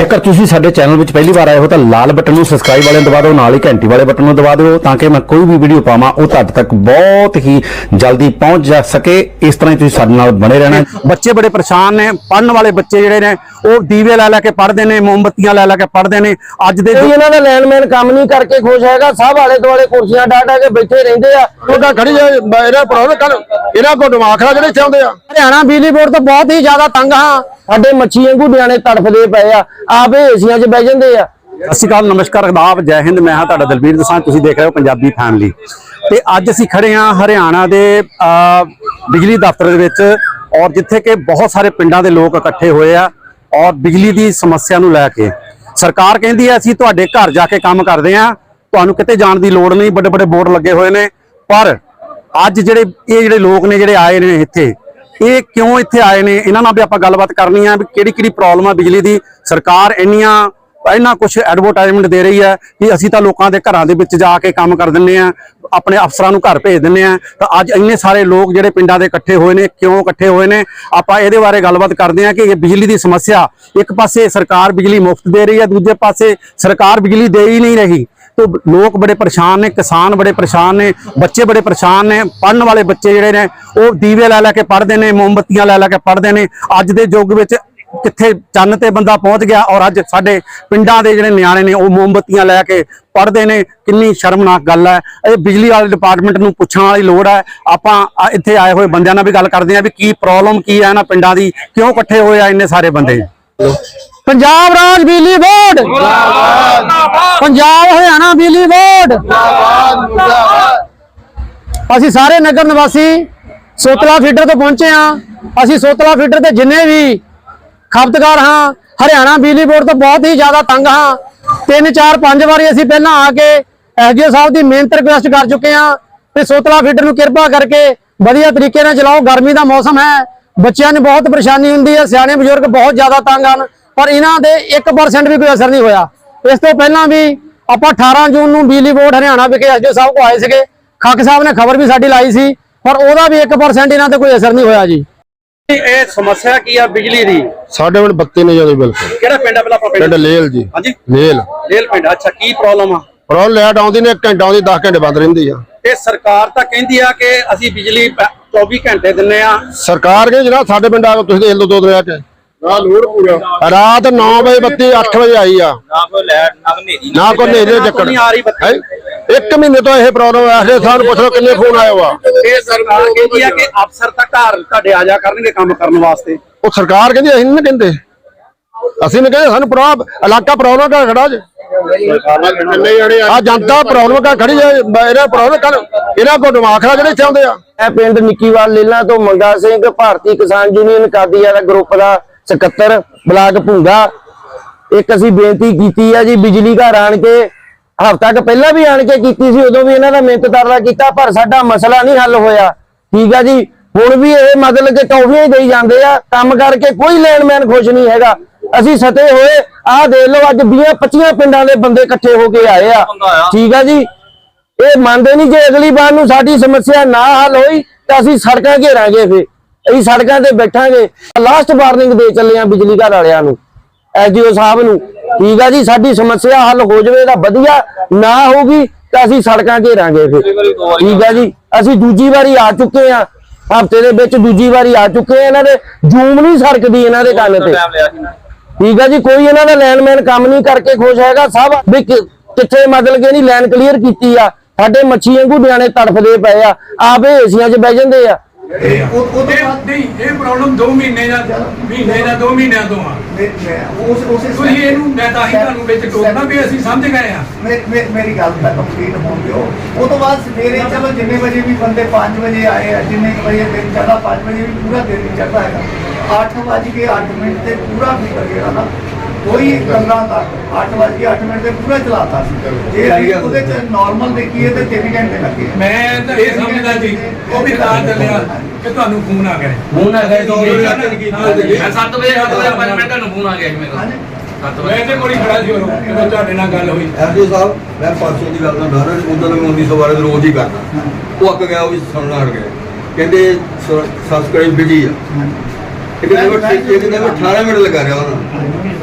ਜੇਕਰ ਤੁਸੀਂ ਸਾਡੇ ਚੈਨਲ ਵਿੱਚ ਪਹਿਲੀ ਵਾਰ ਆਏ ਹੋ ਤਾਂ ਲਾਲ ਬਟਨ ਨੂੰ ਸਬਸਕ੍ਰਾਈਬ ਵਾਲੇ ਨੂੰ ਦਬਾ ਦਿਓ ਨਾਲ ਹੀ ਘੰਟੀ ਵਾਲੇ ਬਟਨ ਨੂੰ ਦਬਾ ਦਿਓ ਤਾਂ ਕਿ ਮੈਂ ਕੋਈ ਵੀ ਵੀਡੀਓ ਪਾਵਾਂ ਉਹ ਤੁਹਾਡੇ ਤੱਕ ਬਹੁਤ ਹੀ ਜਲਦੀ ਪਹੁੰਚ ਜਾ ਸਕੇ। ਇਸ ਤਰ੍ਹਾਂ ਹੀ ਤੁਸੀਂ ਸਾਡੇ ਨਾਲ ਬਣੇ ਰਹਿਣਾ ਬੱਚੇ ਬੜੇ ਪਰੇਸ਼ਾਨ ਨੇ ਪੜਨ ਵਾਲੇ ਬੱਚੇ ਜਿਹੜੇ ਨੇ ਉਹ ਦੀਵੇ ਲੈ ਲੈ ਕੇ ਪੜਦੇ ਨੇ ਮੋਮਬੱਤੀਆਂ ਲੈ ਲੈ ਕੇ ਪੜਦੇ ਨੇ। ਅੱਜ ਦੇ ਕੋਈ ਇਹਨਾਂ ਦਾ ਲੈਨਮੈਨ ਕੰਮ ਨਹੀਂ ਕਰਕੇ ਖੁਸ਼ ਹੈਗਾ ਸਭ ਆਲੇ ਦੁਆਲੇ ਕੁਰਸੀਆਂ ਡਾ ਡਾ ਕੇ ਬੈਠੇ ਰਹਿੰਦੇ ਆ। ਉਹਦਾ ਖੜੀ ਜਾ ਇਹਨਾਂ ਪ੍ਰੋਬਲਮ ਕਰ ਇਹਨਾਂ ਕੋ ਦਿਮਾਗ ਖਰਾ ਜਿਹੜੇ ਇੱਥੇ ਆਉਂਦੇ ਆ। ਹਰਿਆਣਾ ਬਿਜਲੀ ਬੋਰਡ ਤੋਂ ਬਹੁਤ ਹੀ ਜ਼ਿਆਦਾ ਤੰਗ ਹਾਂ ਸਾਡੇ ਮੱਛੀ ਵਾਂਗੂ ਨਿਆਣੇ ਤੜਫਦੇ ਪਏ ਆ। ਆਪੇ ਏਸੀਆਂ 'ਚ ਬਹਿ ਜਾਂਦੇ ਆ। ਸਤਿ ਸ਼੍ਰੀ ਅਕਾਲ, ਨਮਸਕਾਰ ਆਦਾਬ ਜੈ ਹਿੰਦ। ਮੈਂ ਹਾਂ ਤੁਹਾਡਾ ਦਲਬੀਰ ਦਸਾਂ ਤੁਸੀਂ ਦੇਖ ਰਹੇ ਹੋ ਪੰਜਾਬੀ ਫੈਮਿਲੀ ਤੇ ਅੱਜ ਅਸੀਂ ਖੜੇ ਹਾਂ ਹਰਿਆਣਾ ਦੇ ਬਿਜਲੀ ਦਫ਼ਤਰ ਦੇ ਵਿੱਚ ਔਰ ਜਿੱਥੇ ਕਿ ਬਹੁਤ ਸਾਰੇ ਪਿੰਡਾਂ ਦੇ ਲੋਕ ਇਕੱਠੇ ਹੋਏ ਆ ਔਰ ਬਿਜਲੀ ਦੀ ਸਮੱਸਿਆ ਨੂੰ ਲੈ ਕੇ। ਸਰਕਾਰ ਕਹਿੰਦੀ ਹੈ, ਅਸੀਂ ਤੁਹਾਡੇ ਘਰ ਜਾ ਕੇ ਕੰਮ ਕਰਦੇ ਆ ਤੁਹਾਨੂੰ ਕਿਤੇ ਜਾਣ ਦੀ ਲੋੜ ਨਹੀਂ ਵੱਡੇ ਵੱਡੇ ਬੋਰਡ ਲੱਗੇ ਹੋਏ ਨੇ। ਪਰ ਅੱਜ ਜਿਹੜੇ, ਇਹ ਜਿਹੜੇ ਲੋਕ ਨੇ ਜਿਹੜੇ ਆਏ ਨੇ ਇੱਥੇ ਇਹ ਕਿਉਂ ਇੱਥੇ ਆਏ ਨੇ? ਇਹਨਾਂ ਨਾਲ ਵੀ ਆਪਾਂ ਗੱਲਬਾਤ ਕਰਨੀ ਆ ਵੀ ਕਿਹੜੀ ਕਿਹੜੀ ਪ੍ਰੋਬਲਮ ਆ ਬਿਜਲੀ ਦੀ। ਸਰਕਾਰ ਇੰਨੀਆਂ ਇੰਨਾ ਕੁਝ ਐਡਵਰਟਾਈਜ਼ਮੈਂਟ ਦੇ ਰਹੀ ਹੈ ਕਿ ਅਸੀਂ ਤਾਂ ਲੋਕਾਂ ਦੇ ਘਰਾਂ ਦੇ ਵਿੱਚ ਜਾ ਕੇ ਕੰਮ ਕਰ ਦਿੰਨੇ ਆ, ਆਪਣੇ ਅਫਸਰਾਂ ਨੂੰ ਘਰ ਭੇਜ ਦਿੰਨੇ ਆ। ਤਾਂ ਅੱਜ ਇੰਨੇ ਸਾਰੇ ਲੋਕ ਜਿਹੜੇ ਪਿੰਡਾਂ ਦੇ ਇਕੱਠੇ ਹੋਏ ਨੇ, ਕਿਉਂ ਇਕੱਠੇ ਹੋਏ ਨੇ? ਆਪਾਂ ਇਹਦੇ ਬਾਰੇ ਗੱਲਬਾਤ ਕਰਦੇ ਆ ਕਿ ਇਹ ਬਿਜਲੀ ਦੀ ਸਮੱਸਿਆ ਇੱਕ ਪਾਸੇ ਸਰਕਾਰ ਬਿਜਲੀ ਮੁਫਤ ਦੇ ਰਹੀ ਹੈ, ਦੂਜੇ ਪਾਸੇ ਸਰਕਾਰ ਬਿਜਲੀ ਦੇ ਹੀ ਨਹੀਂ ਰਹੀ। ਤੋ ਲੋਕ ਬੜੇ ਪਰੇਸ਼ਾਨ ਨੇ ਕਿਸਾਨ ਬੜੇ ਪਰੇਸ਼ਾਨ ਨੇ ਬੱਚੇ ਬੜੇ ਪਰੇਸ਼ਾਨ ਨੇ ਪੜਨ ਵਾਲੇ ਬੱਚੇ ਜਿਹੜੇ ਨੇ ਉਹ ਦੀਵੇ ਲੈ ਲੈ ਕੇ ਪੜਦੇ ਨੇ ਮੋਮਬੱਤੀਆਂ ਲੈ ਲੈ ਕੇ ਪੜਦੇ ਨੇ। ਅੱਜ ਦੇ ਯੁੱਗ ਵਿੱਚ ਕਿੱਥੇ ਚੰਨ ਤੇ ਬੰਦਾ ਪਹੁੰਚ ਗਿਆ ਔਰ ਅੱਜ ਸਾਡੇ ਪਿੰਡਾਂ ਦੇ ਜਿਹੜੇ ਨਿਆਣੇ ਨੇ ਉਹ ਮੋਮਬੱਤੀਆਂ ਲੈ ਕੇ ਪੜਦੇ ਨੇ। ਕਿੰਨੀ ਸ਼ਰਮਨਾਕ ਗੱਲ ਹੈ। ਇਹ ਬਿਜਲੀ ਵਾਲੇ ਡਿਪਾਰਟਮੈਂਟ ਨੂੰ ਪੁੱਛਣ ਵਾਲੀ ਲੋੜ ਹੈ। ਆਪਾਂ ਆ ਇੱਥੇ ਆਏ ਹੋਏ ਬੰਦਿਆਂ ਨਾਲ ਵੀ ਗੱਲ ਕਰਦੇ ਹਾਂ ਵੀ ਕੀ ਪ੍ਰੋਬਲਮ ਕੀ ਹੈ ਇਹਨਾਂ ਪਿੰਡਾਂ ਦੀ ਕਿਉਂ ਇਕੱਠੇ ਹੋਏ ਆ ਇੰਨੇ ਸਾਰੇ ਬੰਦੇ? ਪੰਜਾਬ ਰਾਜ ਬਿਜਲੀ ਬੋਰਡ! ਪੰਜਾਬ ਹਰਿਆਣਾ ਬਿਜਲੀ ਬੋਰਡ। ਅਸੀਂ ਸਾਰੇ ਨਗਰ ਨਿਵਾਸੀ ਸੋਤਲਾ ਫੀਡਰ ਤੋਂ ਪਹੁੰਚੇ ਹਾਂ। ਅਸੀਂ ਸੋਤਲਾ ਫੀਡਰ ਤੇ ਜਿੰਨੇ ਵੀ ਖਪਤਕਾਰ ਹਾਂ, ਹਰਿਆਣਾ ਬਿਜਲੀ ਬੋਰਡ ਤੋਂ ਬਹੁਤ ਹੀ ਜ਼ਿਆਦਾ ਤੰਗ ਹਾਂ। ਤਿੰਨ, ਚਾਰ, ਪੰਜ ਵਾਰੀ ਅਸੀਂ ਪਹਿਲਾਂ ਆ ਕੇ ਐਸਡੀਓ ਸਾਹਿਬ ਦੀ ਮਿਹਨਤ ਰਿਕੁਐਸਟ ਕਰ ਚੁੱਕੇ ਹਾਂ ਤੇ ਸੋਤਲਾ ਫੀਡਰ ਨੂੰ ਕਿਰਪਾ ਕਰਕੇ ਵਧੀਆ ਤਰੀਕੇ ਨਾਲ ਚਲਾਓ। ਗਰਮੀ ਦਾ ਮੌਸਮ ਹੈ। ਬੱਚਿਆਂ ਨੂੰ ਬਹੁਤ ਪਰੇਸ਼ਾਨੀ ਹੁੰਦੀ ਹੈ। ਸਿਆਣੇ ਬਜ਼ੁਰਗ ਬਹੁਤ ਜ਼ਿਆਦਾ ਤੰਗ ਹਨ। ਪਰ ਇਹਨਾਂ ਦੇ 1% ਵੀ ਕੋਈ ਅਸਰ ਨਹੀਂ ਹੋਇਆ। ਇਸ ਤੋਂ ਪਹਿਲਾਂ ਵੀ ਆਪਾਂ 18 ਜੂਨ ਨੂੰ ਬਿਜਲੀ ਬੋਰਡ ਹਰਿਆਣਾ ਵਿਖੇ ਐਸਡੀਓ ਸਾਹਿਬ ਕੋ ਆਏ ਸੀਗੇ। ਖੱਕ ਸਾਹਿਬ ਨੇ ਖਬਰ ਵੀ ਸਾਡੀ ਲਾਈ ਸੀ ਪਰ ਉਹਦਾ ਵੀ 1% ਇਹਨਾਂ ਤੇ ਕੋਈ ਅਸਰ ਨਹੀਂ ਹੋਇਆ ਜੀ। ਇਹ ਸਮੱਸਿਆ ਕੀ ਆ ਬਿਜਲੀ ਦੀ? ਸਾਡੇ ਕੋਲ ਬੱਤੀ ਨਹੀਂ ਜਾਂਦੀ ਬਿਲਕੁਲ। ਕਿਹੜਾ ਪਿੰਡ ਆ ਪਹਿਲਾਂ ਆਪਾਂ ਪਿੰਡ ਲੇਲ ਜੀ। ਹਾਂਜੀ? ਲੇਲ। ਰੇਲ ਪਿੰਡ ਅੱਛਾ ਕੀ ਪ੍ਰੋਬਲਮ ਆ? ਪ੍ਰੋਬਲਮ ਲੈਟ ਆਉਂਦੀ ਨੇ 1 ਘੰਟਾ ਆਉਂਦੀ 10 ਘੰਟੇ ਬੰਦ ਰਹਿੰਦੀ ਆ। ਇਹ ਸਰਕਾਰ ਤਾਂ ਕਹਿੰਦੀ ਆ ਕਿ ਅਸੀਂ ਬਿਜਲੀ ਪ- 24 ਘੰਟੇ ਦਿੰਨੇ ਆ। ਸਰਕਾਰ ਕਹਿੰਦੀ ਜਨਾਬ ਸਾਡੇ ਪਿੰਡ ਆ ਕੇ ਤੁਸੀਂ ਦੇਖ ਲਓ ਦੋ ਦਿਨ ਆ ਕੇ ਨਾ ਲੋੜ ਪੂਰਾ ਰਾਤ 9 ਵਜੇ ਬੱਤੀ 8 ਵਜੇ ਆਈ ਆ। ਨਾ ਕੋਈ ਲੈਟ ਨਾ ਕੋਈ ਨੇਰੀ ਨਾ ਕੋਈ ਨੇਰੇ ਨਾ ਚੱਕਰ। ਕੋਈ ਆ ਰਹੀ ਬੱਤੀ। ਹੈਂ? ਇੱਕ ਮਹੀਨੇ ਤੋਂ ਇਹ ਪ੍ਰੋਬਲਮ ਹੈ ਐਸੇ ਸਾਨੂੰ ਪੁੱਛ ਲਓ ਕਿੰਨੇ ਫੋਨ ਆਏ ਵਾ ਇਹ ਸਰਕਾਰ ਕਹਿੰਦੀ ਆ ਕਿ ਅਫਸਰ ਤਾਂ ਘਰ ਤੁਹਾਡੇ ਆ ਜਾ ਕਰਨਗੇ ਕੰਮ ਕਰਨ ਵਾਸਤੇ। ਉਹ ਸਰਕਾਰ ਕਹਿੰਦੀ ਅਸੀਂ ਨਹੀਂ ਕਹਿੰਦੇ। ਅਸੀਂ ਨਹੀਂ ਕਹਿੰਦੇ ਸਾਨੂੰ ਪ੍ਰੋਬ ਇਲਾਕਾ ਪ੍ਰੋਬਲਮ ਦਾ ਖੜਾ ਜੇ। ਆ ਜਨਤਾ ਪ੍ਰੋਬਲਮ ਦਾ ਖੜੀ ਜੇ ਇਹਨਾਂ ਪ੍ਰੋਬਲਮ ਕਰ ਇਹਨਾਂ ਕੋ ਦਿਮਾਗ ਖਰਾ ਜਿਹੜੇ ਇੱਥੇ ਆਉਂਦੇ ਆ। ਮੈਂ ਪਿੰਡ ਨਿੱਕੀਵਾਲ ਲੀਲਾ ਤੋਂ ਮੰਗਾ ਸਿੰਘ ਭਾਰਤੀ ਕਿਸਾਨ ਯੂਨੀਅਨ ਕਾਦੀਆਂ ਦਾ ਗਰੁੱਪ ਦਾ ਸਕੱਤਰ ਬਲਾਕ ਭੁੰਗਾ। ਇੱਕ ਅਸੀਂ ਬੇਨਤੀ ਕੀਤੀ ਆ ਜੀ, ਬਿਜਲੀ ਘਰ ਆਣ ਕੇ, ਹਫ਼ਤਾ ਕੁ ਪਹਿਲਾਂ ਵੀ ਆਣ ਕੇ ਕੀਤੀ ਸੀ, ਉਦੋਂ ਵੀ ਇਹਨਾਂ ਦਾ ਮਿਹਨਤ ਤਰਲਾ ਕੀਤਾ, ਪਰ ਸਾਡਾ ਮਸਲਾ ਨਹੀਂ ਹੱਲ ਹੋਇਆ। ਠੀਕ ਆ ਜੀ, ਹੁਣ ਵੀ ਇਹ ਮਤਲਬ ਕਿ ਟੌਫੀਆਂ ਹੀ ਦੇਈ ਜਾਂਦੇ ਆ, ਕੰਮ ਕਰਕੇ ਕੋਈ ਲੈਣਮੈਨ ਖੁਸ਼ ਨਹੀਂ ਹੈਗਾ। ਅਸੀਂ ਸਤੇ ਹੋਏ, ਆਹ ਦੇਖ ਲਓ, ਅੱਜ 20 25 ਪਿੰਡਾਂ ਦੇ ਬੰਦੇ ਇਕੱਠੇ ਹੋ ਕੇ ਆਏ ਆ। ਠੀਕ ਆ ਜੀ, ਇਹ ਮੰਨਦੇ ਨਹੀਂ ਜੇ ਅਗਲੀ ਵਾਰ ਨੂੰ ਸਾਡੀ ਸਮੱਸਿਆ ਨਾ ਹੱਲ ਹੋਈ, ਤਾਂ ਅਸੀਂ ਸੜਕਾਂ ਘੇਰਾਂਗੇ ਫੇ ਅਸੀਂ ਸੜਕਾਂ ਤੇ ਬੈਠਾਂਗੇ। ਲਾਸਟ ਵਾਰਨਿੰਗ ਦੇ ਚੱਲੇ ਆ ਬਿਜਲੀ ਘਰ ਵਾਲਿਆਂ ਨੂੰ, ਐਸਡੀਓ ਸਾਹਿਬ ਨੂੰ। ਠੀਕ ਆ ਜੀ, ਸਾਡੀ ਸਮੱਸਿਆ ਹੱਲ ਹੋ ਜਾਵੇ ਤਾਂ ਵਧੀਆ, ਨਾ ਹੋਊਗੀ ਤਾਂ ਅਸੀਂ ਸੜਕਾਂ ਘੇਰਾਂਗੇ ਫਿਰ। ਠੀਕ ਆ ਜੀ, ਅਸੀਂ ਦੂਜੀ ਵਾਰੀ ਆ ਚੁੱਕੇ ਆ। ਹਫ਼ਤੇ ਦੇ ਵਿੱਚ ਦੂਜੀ ਵਾਰੀ ਆ ਚੁੱਕੇ ਆ ਇਹਨਾਂ ਦੇ। ਜੂਮ ਨਹੀਂ ਸਰਕਦੀ ਇਹਨਾਂ ਦੇ ਕੰਨ ਤੇ। ਠੀਕ ਆ ਜੀ, ਕੋਈ ਇਹਨਾਂ ਦਾ ਲੈਨਮੈਨ ਕੰਮ ਨਹੀਂ ਕਰਕੇ ਖੁਸ਼ ਹੈਗਾ। ਸਭ ਵੀ ਕਿੱਥੇ ਮਤਲਬ ਕਿ ਨਹੀਂ ਲਾਈਨ ਕਲੀਅਰ ਕੀਤੀ ਆ। ਸਾਡੇ ਮੱਛੀ ਵਾਂਗੂ ਨਿਆਣੇ ਤੜਫਦੇ ਪਏ ਆ। ਆਪੇ ਏਸੀਆਂ 'ਚ ਬਹਿ ਜਾਂਦੇ ਆ। ਇਹ ਨਹੀਂ। ਇਹ ਪ੍ਰੋਬਲਮ 2 ਮਹੀਨੇ ਦਾ ਮਹੀਨੇ ਦਾ 2 ਮਹੀਨਿਆਂ ਤੋਂ ਆ। ਤੁਸੀਂ ਇਹਨੂੰ ਮੈਂ ਤਾਂ ਹੀ ਤੁਹਾਨੂੰ ਵਿੱਚ ਟੋਕਦਾ ਵੀ ਅਸੀਂ ਸਮਝ ਗਏ ਆ। ਮੇਰੀ ਗੱਲ ਤਾਂ ਕੰਪਲੀਟ ਹੋਣ ਦਿਓ। ਉਹ ਤੋਂ ਬਾਅਦ ਸਵੇਰੇ ਚਲੋ ਜਿੰਨੇ ਵਜੇ ਵੀ ਬੰਦੇ 5 ਵਜੇ ਆਏ ਆ ਜਿੰਨੇ ਵਜੇ ਦਿਨ ਚੜ੍ਹਦਾ 5 ਵਜੇ ਵੀ ਪੂਰਾ ਦਿਨ ਨਹੀਂ ਚੜ੍ਹਦਾ ਹੈਗਾ। 8 ਵਜ ਕੇ 8 ਮਿੰਟ ਤੇ ਪੂਰਾ ਫੀਟਰ ਜਿਹੜਾ ਨਾ। ਕੋਈ ਗੱਲਾਂ ਦਾ 8 ਵਜ ਕੇ 8 ਮਿੰਟ ਤੇ ਪੂਰਾ ਚਲਾਤਾ ਸੀ। ਜੇ ਅਸੀਂ ਉਹਦੇ ਚ ਨਾਰਮਲ ਦੇਖੀਏ ਤੇ 3 ਘੰਟੇ ਲੱਗੇ। ਮੈਂ ਤਾਂ ਇਹ ਸਮਝਦਾ ਸੀ ਉਹ ਵੀ ਤਾਂ ਚੱਲਿਆ ਕਿ ਤੁਹਾਨੂੰ ਫੋਨ ਆ ਗਿਆ। ਫੋਨ ਆ ਗਿਆ 2 ਵਜੇ 7 ਵਜੇ 7 ਵਜੇ 5 ਮਿੰਟ ਨੂੰ ਫੋਨ ਆ ਗਿਆ ਜੀ ਮੇਰੇ ਹਾਂਜੀ ਕੋਲ 7 ਮੈਂ ਵਜੇ ਤੇ ਕੋਲੀ ਖੜਾ ਸੀ ਉਦੋਂ ਜਦੋਂ ਤੁਹਾਡੇ ਨਾਲ ਗੱਲ ਹੋਈ। ਐਸਡੀ ਸਾਹਿਬ ਮੈਂ ਪਰਸੋਂ ਦੀ ਗੱਲ ਦਾ ਡਰ ਉਦੋਂ ਮੈਂ 1912 ਦੇ ਰੋਜ਼ ਹੀ ਕਰਦਾ। ਉਹ ਅੱਕ ਗਿਆ ਉਹ ਵੀ ਸੁਣਨਾ ਹਟ ਗਿਆ। ਕਹਿੰਦੇ ਸਬਸਕ੍ਰਾਈਬ ਬਿਜ਼ੀ ਆ। ਮੈਂ 18 ਮਿੰਟ ਲਗਾ ਰਿਹਾ ਉਹਨਾਂ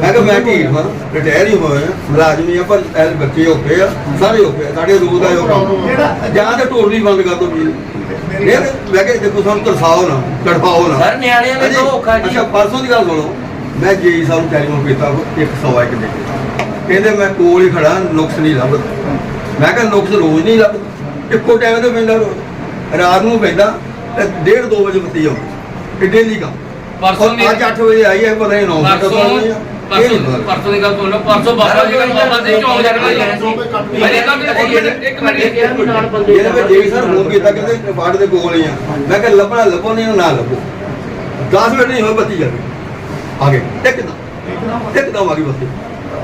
ਮੈਂ ਕਿਹਾ ਮੈਂ ਢੀਠ ਹਾਂ ਰਿਟਾਇਰ ਹੀ ਹੋਇਆ ਮੁਲਾਜ਼ਮ ਹੀ ਆ ਪਰ ਐਲ ਬੱਚੇ ਓਕੇ ਆ ਸਾਰੇ ਓਕੇ ਆ ਸਾਡੇ ਰੂਲ ਦਾ ਉਹ ਕੰਮ। ਜਾਂ ਤੇ ਟੋਟਲੀ ਬੰਦ ਕਰ ਦੋ ਜੀ ਇਹ ਮੈਂ ਕਿਹਾ ਦੇਖੋ ਸਾਨੂੰ ਤਰਸਾਓ ਨਾ ਤੜਫਾਓ ਨਾ। ਸਰ, ਨਿਆਣਿਆਂ ਲਈ ਤਾਂ ਔਖਾ ਜੀ। ਅੱਛਾ ਪਰਸੋਂ ਦੀ ਗੱਲ ਸੁਣੋ। ਮੈਂ ਜੇਈ ਸਾਹਿਬ ਨੂੰ ਟੈਲੀਫੋਨ ਕੀਤਾ ਇੱਕ ਸਵਾ ਇੱਕ ਦੇ ਕੇ। ਕਹਿੰਦੇ ਮੈਂ ਕੋਲ ਹੀ ਖੜਾ ਨੁਕਸ ਨਹੀਂ ਲੱਭਦਾ ਮੈਂ ਕਿਹਾ ਨੁਕਸ ਰੋਜ਼ ਨਹੀਂ ਲੱਭਦਾ ਇੱਕੋ ਟਾਈਮ ਤੇ ਪੈਂਦਾ ਰਾਤ ਨੂੰ ਪੈਂਦਾ ਤੇ 1:30 2 ਵਜੇ ਬੱਤੀ ਆਉਂਦੀ। ਇਹ ਡੇਲੀ ਕੰਮ। ਪਰਸੋਂ ਔਰ ਅੱਜ 8 ਵਜੇ ਆਈ ਹੈ ਪਤਾ ਨਹੀਂ 9 ਵਜੇ ਪਰਸੋਂ ਪਰਸੋਂ ਪਰਸੋਂ ਦੀ ਗੱਲ ਤੋਂ ਨਾ ਪਰਸੋਂ ਬਾਬਾ ਜੀ ਦਾ ਬਾਬਾ ਜੀ ਚੌਂਕ ਜਾਣਾ। ਮੇਰੇ ਕੰਮ ਤੇ ਇੱਕ ਮਿੰਟ ਇੱਕ ਮਿੰਟ ਇਹਨੇ ਮੈਂ ਜੇਈ ਸਰ ਫੋਨ ਕੀਤਾ ਕਹਿੰਦੇ ਬਾੜ ਦੇ ਕੋਲ ਹੀ ਆ। ਮੈਂ ਕਿਹਾ ਲੱਭਣਾ ਲੱਭੋ ਨਹੀਂ ਨਾ ਲੱਭੋ। 10 ਮਿੰਟ ਨਹੀਂ ਹੋਏ ਬੱਤੀ ਗਈ ਆ ਗਏ। ਟਿਕਦਾ ਟਿਕਦਾ ਆ ਗਈ ਬੱਤੀ।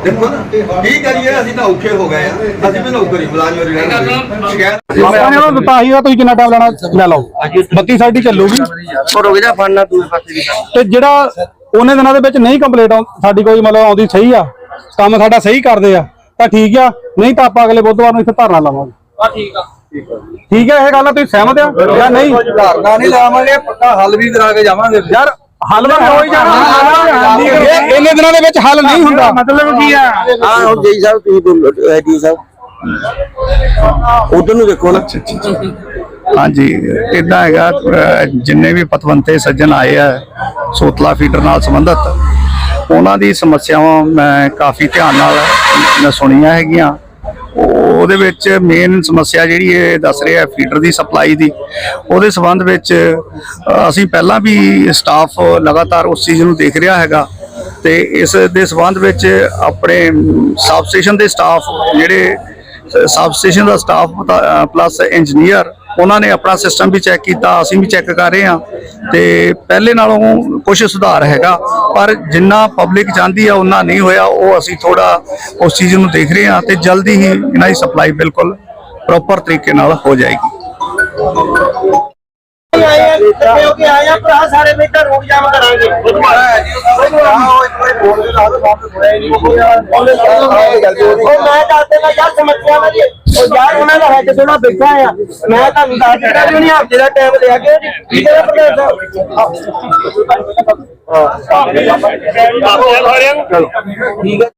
ਦੇਖੋ ਨਾ ਕੀ ਕਰੀਏ ਅਸੀਂ ਤਾਂ ਔਖੇ ਹੋ ਗਏ ਆ। ਅਸੀਂ ਵੀ ਨੌਕਰੀ ਮੁਲਾਜ਼ਮ ਰਹਿਣਾ ਸ਼ਿਕਾਇਤ ਆਪਾਂ ਨੇ ਉਹਨੂੰ ਦਿੱਤਾ ਸੀਗਾ ਤੁਸੀਂ ਕਿੰਨਾ ਟਾਈਮ ਲੈਣਾ? ਲੈ ਲਓ। ਬੱਤੀ ਸਾਡੀ ਚੱਲੂਗੀ। ਉਹ ਰੁਕ ਜਾ ਫੜਨਾ ਦੂਏ ਪਾਸੇ ਵੀ ਤੇ ਜਿਹੜਾ ਉਹਨੇ ਦਿਨਾਂ ਦੇ ਵਿੱਚ ਨਹੀਂ ਕੰਪਲੀਟ ਸਾਡੀ ਕੋਈ ਮਤਲਬ ਆਉਂਦੀ ਸਹੀ ਆ ਕੰਮ ਸਾਡਾ ਸਹੀ ਕਰਦੇ ਆ ਤਾਂ ਠੀਕ ਆ। ਨਹੀਂ ਤਾਂ ਆਪਾਂ ਅਗਲੇ ਬੁੱਧਵਾਰ ਨੂੰ ਇੱਥੇ ਧਰਨਾ ਲਾਵਾਂਗੇ। ਆ ਠੀਕ ਆ। ਠੀਕ ਹੈ ਇਹ ਗੱਲ ਨਾਲ ਤੁਸੀਂ ਸਹਿਮਤ ਆ ਜਾਂ ਨਹੀਂ? ਧਰਨਾ ਨਹੀਂ ਲਾਵਾਂਗੇ ਪੱਕਾ ਹੱਲ ਵੀ ਕਰਾ ਕੇ ਜਾਵਾਂਗੇ। ਯਾਰ ਹੱਲ ਤਾਂ ਹੋ ਹੀ ਜਾਣਾ। ਇਹ ਇੰਨੇ ਦਿਨਾਂ ਦੇ ਵਿੱਚ ਹੱਲ ਨਹੀਂ ਹੁੰਦਾ। ਮਤਲਬ ਕੀ ਆ? ਹਾਂ ਹੁਣ ਜੀ ਸਾਹਿਬ ਤੁਸੀਂ ਬੋਲੋ ਜੀ ਸਾਹਿਬ। ਉਧਰ ਨੂੰ ਦੇਖੋ ਨਾ। ਹਾਂਜੀ ਇਦਾਂ ਹੈਗਾ ਅਹ ਜਿੰਨੇ ਵੀ ਪਤਵੰਤੇ ਸੱਜਣ ਆਏ ਆ ਸੋਤਲਾ ਫੀਡਰ ਨਾਲ ਸੰਬੰਧਿਤ ਉਹਨਾਂ ਦੀ ਸਮੱਸਿਆਵਾਂ ਮੈਂ ਕਾਫੀ ਧਿਆਨ ਨਾਲ ਮੈਂ ਸੁਣੀਆਂ ਹੈਗੀਆਂ। ਉਹ- ਉਹਦੇ ਵਿੱਚ ਮੇਨ ਸਮੱਸਿਆ ਜਿਹੜੀ ਇਹ ਦੱਸ ਰਿਹਾ ਫੀਡਰ ਦੀ ਸਪਲਾਈ ਦੀ, ਉਹਦੇ ਸੰਬੰਧ ਵਿੱਚ ਅਸੀਂ ਪਹਿਲਾਂ ਵੀ ਸਟਾਫ ਲਗਾਤਾਰ ਉਸ ਚੀਜ਼ ਨੂੰ ਦੇਖ ਰਿਹਾ ਹੈਗਾ ਤੇ ਇਸ ਦੇ ਸੰਬੰਧ ਵਿੱਚ ਆਪਣੇ ਸਬ ਸਟੇਸ਼ਨ ਦੇ ਸਟਾਫ ਜਿਹੜੇ ਸਬ ਸਟੇਸ਼ਨ ਦਾ ਸਟਾਫ ਪਲੱਸ ਇੰਜੀਨੀਅਰ ਉਹਨਾਂ ਨੇ ਆਪਣਾ ਸਿਸਟਮ ਵੀ ਚੈੱਕ ਕੀਤਾ, ਅਸੀਂ ਵੀ ਚੈੱਕ ਕਰ ਰਹੇ ਹਾਂ ਤੇ ਪਹਿਲੇ ਨਾਲੋਂ ਕੁਝ ਸੁਧਾਰ ਹੈਗਾ, ਪਰ ਜਿੰਨਾ ਪਬਲਿਕ ਚਾਹੁੰਦੀ ਆ ਉਹਨਾਂ ਨਹੀਂ ਹੋਇਆ, ਉਹ ਅਸੀਂ ਥੋੜਾ ਉਸ ਚੀਜ਼ ਨੂੰ ਦੇਖ ਰਹੇ ਹਾਂ ਤੇ ਜਲਦੀ ਹੀ ਇਹਨਾਂ ਦੀ ਸਪਲਾਈ ਬਿਲਕੁਲ ਪ੍ਰੋਪਰ ਤਰੀਕੇ ਨਾਲ ਹੋ ਜਾਏਗੀ। ਕਿਉਂਕਿ ਆਇਆ ਭਰਾ ਸਾਰੇ ਮਿੰਟ ਰੋਡ ਜਾਮ ਕਰਾਂਗੇ। ਉਹ ਮੈਂ ਦੱਸਦੇ ਨਾ ਯਾਰ ਸਮੱਸਿਆ ਜੀ। ਉਹ ਯਾਰ ਉਹਨਾਂ ਦਾ ਹੈਡ ਥੋੜਾ ਬੈਠਾ ਆ। ਮੈਂ ਤੁਹਾਨੂੰ ਦੱਸ ਦਿੱਤਾ ਵੀ ਨਹੀਂ ਹਫ਼ਤੇ ਦਾ ਟਾਈਮ ਲਿਆ ਕੇ ਜੀ ਠੀਕ ਹੈ ਪ੍ਰਧਾਨ ਸਾਹਿਬ ਹਾਂ। ਠੀਕ ਹੈ।